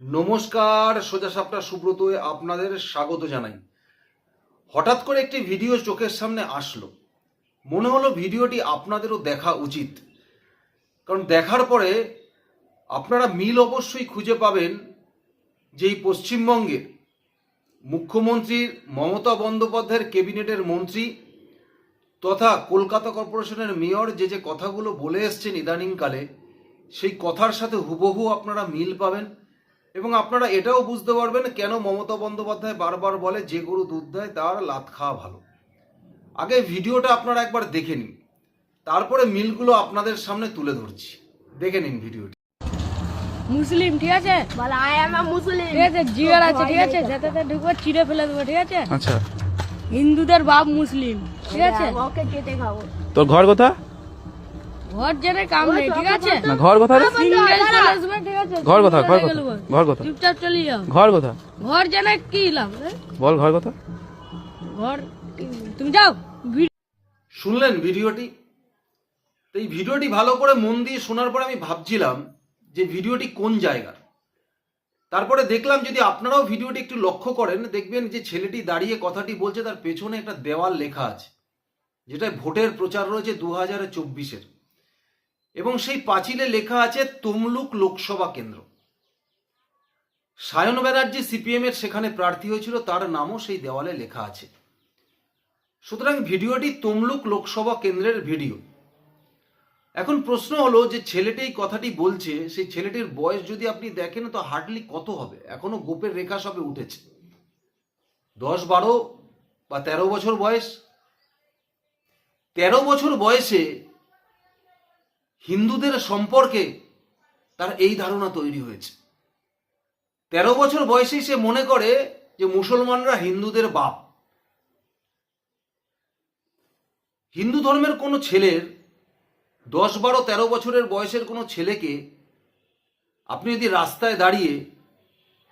নমস্কার, সোজা সাপটা সুব্রতয়ে আপনাদের স্বাগত জানাই। হঠাৎ করে একটি ভিডিও চোখের সামনে আসলো। মনে হলো ভিডিওটি আপনাদেরও দেখা উচিত। কারণ দেখার পরে আপনারা মিল অবশ্যই খুঁজে পাবেন যে এই পশ্চিমবঙ্গের মুখ্যমন্ত্রীর মমতা বন্দ্যোপাধ্যায়ের ক্যাবিনেটের মন্ত্রী তথা কলকাতা কর্পোরেশনের মেয়র যে যে কথাগুলো বলে এসছেন ইদানিংকালে, সেই কথার সাথে হুবহু আপনারা মিল পাবেন। এবং আপনারা এটাও বুঝতে পারবেন কেন মমতা বন্দ্যোপাধ্যায় বারবার বলে যে গরু দুধ দেয় তার লাত খাওয়া ভালো। আগে ভিডিওটা আপনারা একবার দেখে নিন। তারপরে মিলগুলো আপনাদের সামনে তুলে ধরছি। দেখে নিন ভিডিওটি। মুসলিম ঠিক আছে? বলে আই এম মুসলিম ঠিক আছে জিগার আছে ঠিক আছে? যাতে ঢুকবো চিড়ে ফেলে দেবো ঠিক আছে? আচ্ছা। হিন্দুদের বাপ মুসলিম ঠিক আছে? ওকে কেটে খাব। তোর ঘর কোথা ঘর জেনে কাম নেই ঠিক আছে? না ঘর কোথা রে? ঘর কোথা ঘর কোথা। ঘর কোথা চুপচাপ চলে যাও। ঘর কোথা ঘর জেনে কি লাভ বল ঘর কোথা ঘর তুমি যাও। শুনলেন ভিডিওটি? তো এই ভিডিওটি ভালো করে মন দিয়ে শোনার পর আমি ভাবছিলাম যে ভিডিওটি কোন জায়গার তারপরে দেখলাম যদি আপনারাও ভিডিওটি একটু লক্ষ্য করেন দেখবেন যে ছেলেটি দাঁড়িয়ে কথাটি বলছে তার পেছনে একটা দেওয়াল লেখা আছে যেটায় ভোটের প্রচার রয়েছে দু হাজার চব্বিশের। এবং সেই পাঁচিলে লেখা আছে তমলুক লোকসভা কেন্দ্র। সায়ন ব্যানার্জি সিপিএম এর সেখানে প্রার্থী হয়েছিল, তার নামও সেই দেওয়ালে লেখা আছে। সুতরাং ভিডিওটি তমলুক লোকসভা কেন্দ্রের ভিডিও। এখন প্রশ্ন হলো যে ছেলেটি কথাটি বলছে, সেই ছেলেটির বয়স যদি আপনি দেখেন তো হার্ডলি কত হবে? এখনও গোপের রেখা সবে উঠেছে। দশ, বারো বা তেরো বছর বয়স। তেরো বছর বয়সে হিন্দুদের সম্পর্কে তার এই ধারণা তৈরি হয়েছে। তেরো বছর বয়সেই সে মনে করে যে মুসলমানরা হিন্দুদের বাপ। হিন্দু ধর্মের কোনো ছেলের দশ বারো তেরো বছরের বয়সের কোনো ছেলেকে আপনি যদি রাস্তায় দাঁড়িয়ে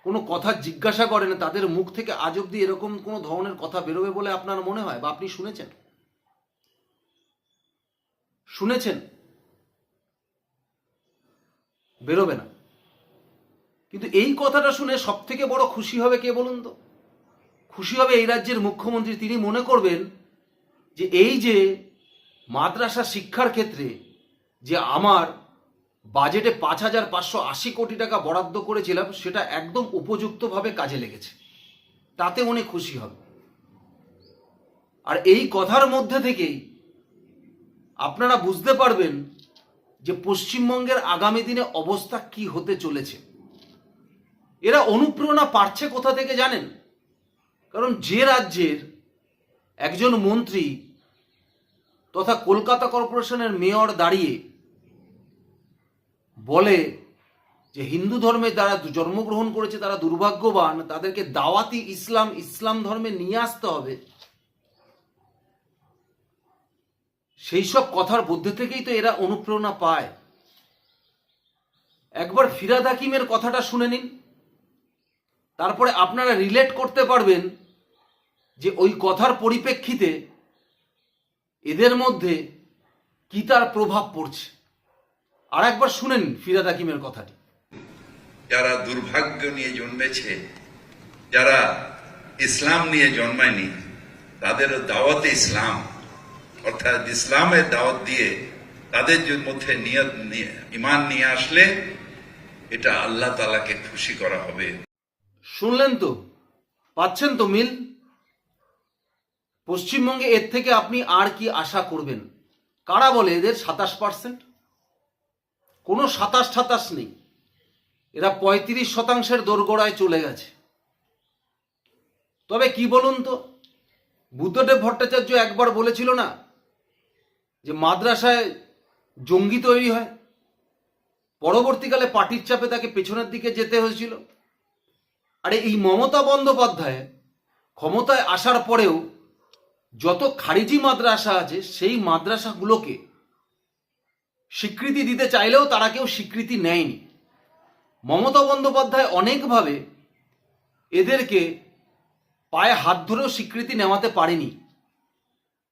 কোনো কথা জিজ্ঞাসা করেন, তাদের মুখ থেকে আজ অব্দি এরকম কোনো ধরনের কথা বেরোবে বলে আপনার মনে হয়? বা আপনি শুনেছেন? শুনেছেন? বেরোবে না। কিন্তু এই কথাটা শুনে সব থেকে বড় খুশি হবে কে বলুন তো? খুশি হবে এই রাজ্যের মুখ্যমন্ত্রী। তিনি মনে করবেন যে এই যে মাদ্রাসা শিক্ষার ক্ষেত্রে যে আমার বাজেটে পাঁচ হাজার পাঁচশো আশি কোটি টাকা বরাদ্দ করেছিলাম, সেটা একদম উপযুক্তভাবে কাজে লেগেছে। তাতে উনি খুশি হবে আর এই কথার মধ্যে থেকেই আপনারা বুঝতে পারবেন যে পশ্চিমবঙ্গের আগামী দিনে অবস্থা কি হতে চলেছে। এরা অনুপ্রেরণা পাচ্ছে কোথা থেকে জানেন? কারণ যে রাজ্যের একজন মন্ত্রী তথা কলকাতা কর্পোরেশনের মেয়র দাঁড়িয়ে বলে যে হিন্দু ধর্মে যারা জন্মগ্রহণ করেছে, তারা দুর্ভাগ্যবান, তাদেরকে দাওয়াতি ইসলাম ইসলাম ধর্মে নিয়ে আসতে হবে। সেই সব কথার মধ্যে থেকেই তো এরা অনুপ্রেরণা পায়। একবার ফিরাদ হাকিমের কথাটা শুনে নিন। তারপরে আপনারা রিলেট করতে পারবেন যে ওই কথার পরিপ্রেক্ষিতে এদের মধ্যে কি তার প্রভাব পড়ছে। আর একবার শুনেন ফিরাদ হাকিমের কথাটি। যারা দুর্ভাগ্য নিয়ে জন্মেছে, যারা ইসলাম নিয়ে জন্মায়নি, তাদেরও দাওয়াতে ইসলাম। অর্থাৎ ইসলামের দাওয়াত দিয়ে তাদের মধ্যে নিয়ত নিয়ে ইমান নিয়ে আসলে এটা আল্লাহ তালাকে খুশি করা হবে। শুনলেন তো? পাচ্ছেন তো মিল? পশ্চিমবঙ্গে এর থেকে আপনি আর কি আশা করবেন? কারা বলে এদের সাতাশ পার্সেন্ট? কোনো সাতাশ সাতাশ নেই। এরা পঁয়ত্রিশ শতাংশের দোরগোড়ায় চলে গেছে। তবে কি বলুন তো? বুদ্ধদেব ভট্টাচার্য একবার বলেছিল না যে মাদ্রাসায় জঙ্গি তৈরি হয়। পরবর্তীকালে পার্টির চাপে তাকে পেছনের দিকে যেতে হয়েছিল। আরে এই মমতা বন্দ্যোপাধ্যায় ক্ষমতায় আসার পরেও যত খারিজি মাদ্রাসা আছে, সেই মাদ্রাসাগুলোকে স্বীকৃতি দিতে চাইলেও তারা কেউ স্বীকৃতি নেয়নি। মমতা বন্দ্যোপাধ্যায় অনেকভাবে এদেরকে পায়ে হাত ধরেও স্বীকৃতি নেওয়াতে পারেনি।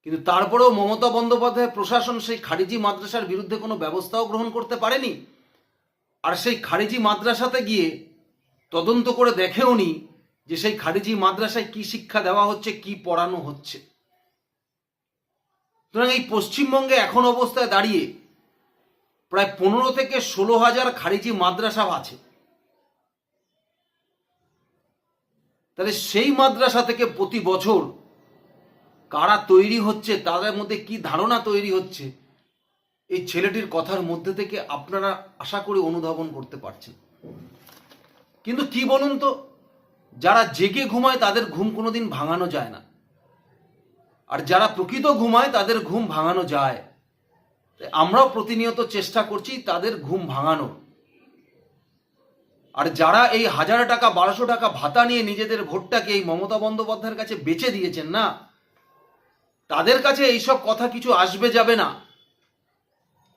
কিন্তু তারপরেও মমতা বন্দ্যোপাধ্যায় প্রশাসন সেই খারিজি মাদ্রাসার বিরুদ্ধে কোনো ব্যবস্থাও গ্রহণ করতে পারেনি। আর সেই খারিজি মাদ্রাসাতে গিয়ে তদন্ত করে দেখেও নি যে সেই খারিজি মাদ্রাসায় কি শিক্ষা দেওয়া হচ্ছে, কি পড়ানো হচ্ছে। সুতরাং এই পশ্চিমবঙ্গে এখন অবস্থায় দাঁড়িয়ে প্রায় পনেরো থেকে ষোলো হাজার খারিজি মাদ্রাসা আছে। তাহলে সেই মাদ্রাসা থেকে প্রতি বছর কারা তৈরি হচ্ছে, তাদের মধ্যে কি ধারণা তৈরি হচ্ছে, এই ছেলেটির কথার মধ্যে থেকে আপনারা আশা করে অনুধাবন করতে পারছেন। কিন্তু কি বলুন তো, যারা জেগে ঘুমায় তাদের ঘুম কোনোদিন ভাঙানো যায় না। আর যারা প্রকৃত ঘুমায় তাদের ঘুম ভাঙানো যায়। আমরাও প্রতিনিয়ত চেষ্টা করছি তাদের ঘুম ভাঙানোর আর যারা এই হাজার টাকা, বারোশো টাকা ভাতা নিয়ে নিজেদের ভোটটাকে এই মমতা বন্দ্যোপাধ্যায়ের কাছে বেচে দিয়েছেন না তাদের কাছে এইসব কথা কিছু আসবে যাবে না।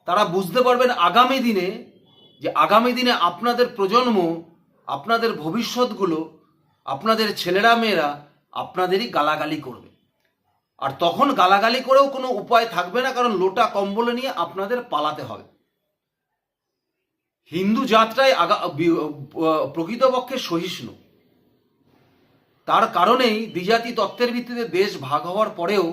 তারা বুঝতে পারবেন আগামী দিনে যে আগামী দিনে আপনাদের প্রজন্ম, আপনাদের ভবিষ্যৎগুলো, আপনাদের ছেলেরা, মেয়েরা আপনাদেরই গালাগালি করবে। আর তখন গালাগালি করেও কোনো উপায় থাকবে না, কারণ লোটা কম্বলে নিয়ে আপনাদের পালাতে হবে। হিন্দু যাত্রায় আগা প্রকৃতপক্ষে সহিষ্ণু। তার কারণেই দ্বিজাতি তত্ত্বের ভিত্তিতে দেশ ভাগ হওয়ার পরেও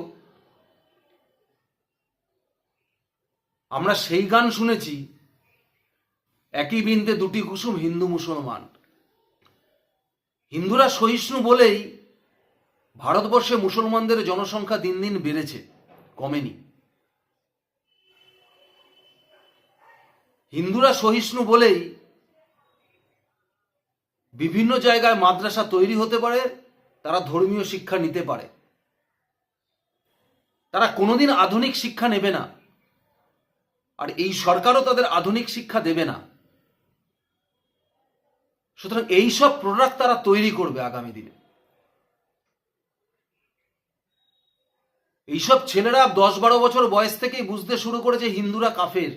আমরা সেই গান শুনেছি। একই বিন্দে দুটি কুসুম হিন্দু মুসলমান। হিন্দুরা সহিষ্ণু বলেই ভারতবর্ষে মুসলমানদের জনসংখ্যা দিন দিন বেড়েছে, কমেনি। হিন্দুরা সহিষ্ণু বলেই বিভিন্ন জায়গায় মাদ্রাসা তৈরি হতে পারে, তারা ধর্মীয় শিক্ষা নিতে পারে। তারা কোনোদিন আধুনিক শিক্ষা নেবে না। আর এই সরকারও তাদের আধুনিক শিক্ষা দেবে না। সুতরাং এইসব প্রোডাক্ট তারা তৈরি করবে আগামী দিনে। এইসব ছেলেরা দশ বারো বছর বয়স থেকেই বুঝতে শুরু করেছে হিন্দুরা কাফের।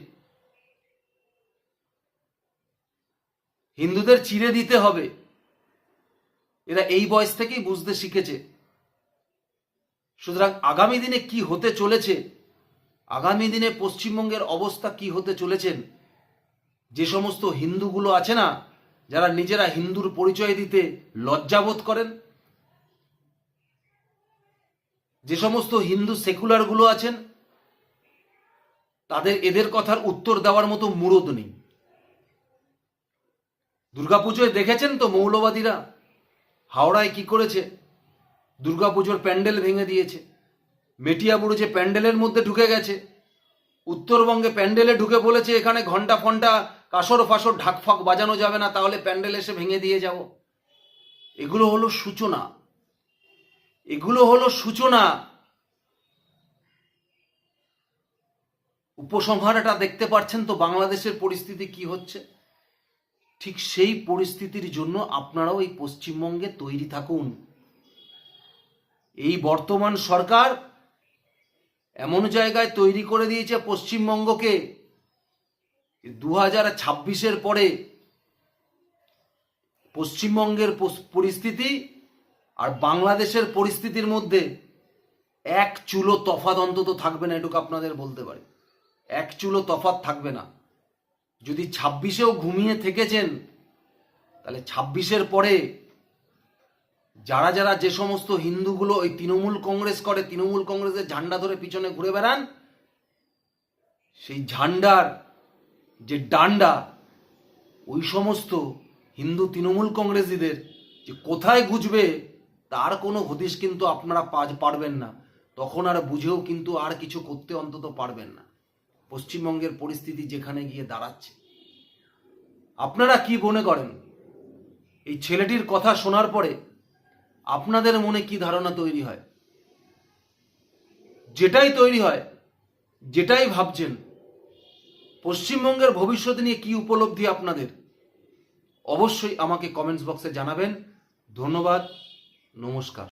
হিন্দুদের চিড়ে দিতে হবে। এরা এই বয়স থেকেই বুঝতে শিখেছে। সুতরাং আগামী দিনে কি হতে চলেছে আগামী দিনে পশ্চিমবঙ্গের অবস্থা কি হতে চলেছেন? যে সমস্ত হিন্দুগুলো আছে না, যারা নিজেরা হিন্দুর পরিচয় দিতে লজ্জাবোধ করেন, যে সমস্ত হিন্দু সেকুলারগুলো আছেন, তাদের এদের কথার উত্তর দেওয়ার মতো মুরদ নেই। দুর্গাপুজোয় দেখেছেন তো মৌলবাদীরা? হাওড়ায় কি করেছে? দুর্গাপুজোর প্যান্ডেল ভেঙে দিয়েছে। মেটিয়াবুড়ো যে প্যান্ডেলের মধ্যে ঢুকে গেছে। উত্তরবঙ্গে প্যান্ডেলে ঢুকে বলেছে, এখানে ঘণ্টা ফন্টা কাসর ফাসর ঢাক ফাক বাজানো যাবে না, তাহলে প্যান্ডেল এসে ভেঙে দিয়ে যাব। এগুলো হলো সূচনা। এগুলো হলো সূচনা। উপসংহারটা দেখতে পাচ্ছেন তো বাংলাদেশের পরিস্থিতি কি হচ্ছে? ঠিক সেই পরিস্থিতির জন্য আপনারাও এই পশ্চিমবঙ্গে তৈরি থাকুন। এই বর্তমান সরকার এমন জায়গায় তৈরি করে দিয়েছে পশ্চিমবঙ্গকে দু হাজার ছাব্বিশের পরে পশ্চিমবঙ্গের পরিস্থিতি আর বাংলাদেশের পরিস্থিতির মধ্যে এক চুলো তফাত অন্তত থাকবে না, এটুকু আপনাদের বলতে পারি। এক চুলো তফাত থাকবে না। যদি ছাব্বিশেও ঘুমিয়ে থেকেছেন, তাহলে ছাব্বিশের পরে যারা যারা যে সমস্ত হিন্দুগুলো ওই তৃণমূল কংগ্রেস করে, তৃণমূল কংগ্রেসের ঝান্ডা ধরে পিছনে ঘুরে বেড়ান, সেই ঝান্ডার যে ডান্ডা, ওই সমস্ত হিন্দু তৃণমূল কংগ্রেসীদের যে কোথায় গুজবে তার কোনো হদিশ কিন্তু আপনারা পাজ- পারবেন না। তখন আর বুঝেও কিন্তু আর কিছু করতে অন্তত পারবেন না। পশ্চিমবঙ্গের পরিস্থিতি যেখানে গিয়ে দাঁড়াচ্ছে। আপনারা কি মনে করেন? এই ছেলেটির কথা শোনার পরে আপনাদের মনে কি ধারণা তৈরি হয়? যেটাই তৈরি হয়, যেটাই ভাবছেন, পশ্চিমবঙ্গের ভবিষ্যৎ নিয়ে কি উপলব্ধি আপনাদের? অবশ্যই আমাকে কমেন্টস বক্সে জানাবেন। ধন্যবাদ, নমস্কার।